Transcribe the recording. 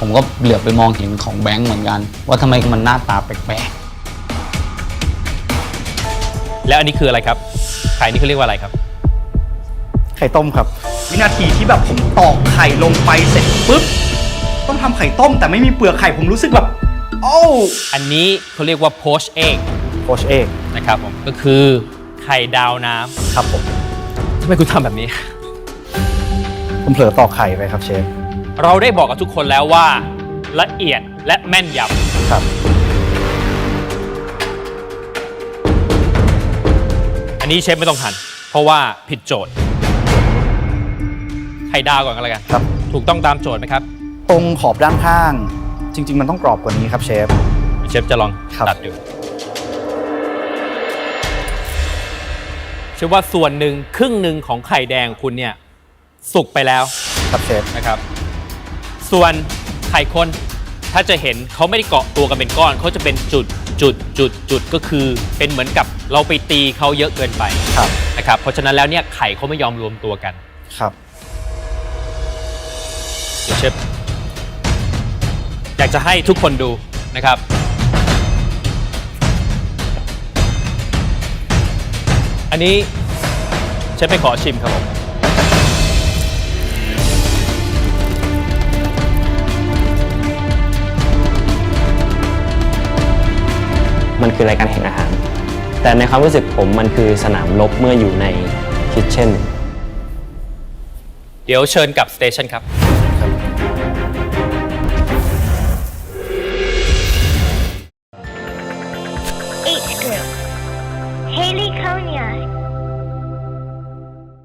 ผมก็เหลือบไปมองเห็นของแบงค์เหมือนกัน ว่าทำไมมันหน้าตาแปลกแล้วอันนี้คืออะไรครับ ไข่นี่เขาเรียกว่าอะไรครับ ไข่ต้มครับ วินาทีที่แบบผมตอกไข่ลงไปเสร็จปุ๊บต้องทำไข่ต้มแต่ไม่มีเปลือกไข่ผมรู้สึกแบบโอ้อันนี้เขาเรียกว่า poach egg โคชเอกนะครับผมก็คือไข่ดาวน้ำครับผมทำไมคุณทำแบบนี้ ผมเผลอตอกไข่ไปครับเชฟ เราได้บอกกับทุกคนแล้วว่า ละเอียดและแม่นยครับำอันนี้เชฟไม่ต้องหัน เพราะว่าผิดโจทย์ไข่ดาวก่อนก็แล้วกันครับ ถูกต้องตามโจทย์ไหมครับตรงขอบด้านข้าง จริง ๆ มันต้องกรอบกว่านี้ครับเชฟ เชฟจะลองครับ ตัดดูเชื่อว่าส่วนหนึ่งครึ่งหนึ่งของไข่แดงคุณเนี่ย สุกไปแล้ว ครับเชฟนะครับ ส่วนไข่คนถ้าจะเห็นเขาไม่ได้เกาะตัวกันเป็นก้อนเขาจะเป็นจุดจุดจุดจุดก็คือเป็นเหมือนกับเราไปตีเขาเยอะเกินไปครับนะครับเพราะฉะนั้นแล้วเนี่ยไข่เขาไม่ยอมรวมตัวกันครับเดี๋ยวเชฟอยากจะให้ทุกคนดูนะครับ อันนี้เชฟไปขอชิมครับผม มันคือรายการแห่งอาหาร แต่ในความรู้สึกผมมันคือสนามรบเมื่ออยู่ในคิทเช่น เดี๋ยวเชิญกลับสเตชันครับ H group. Haley Konya,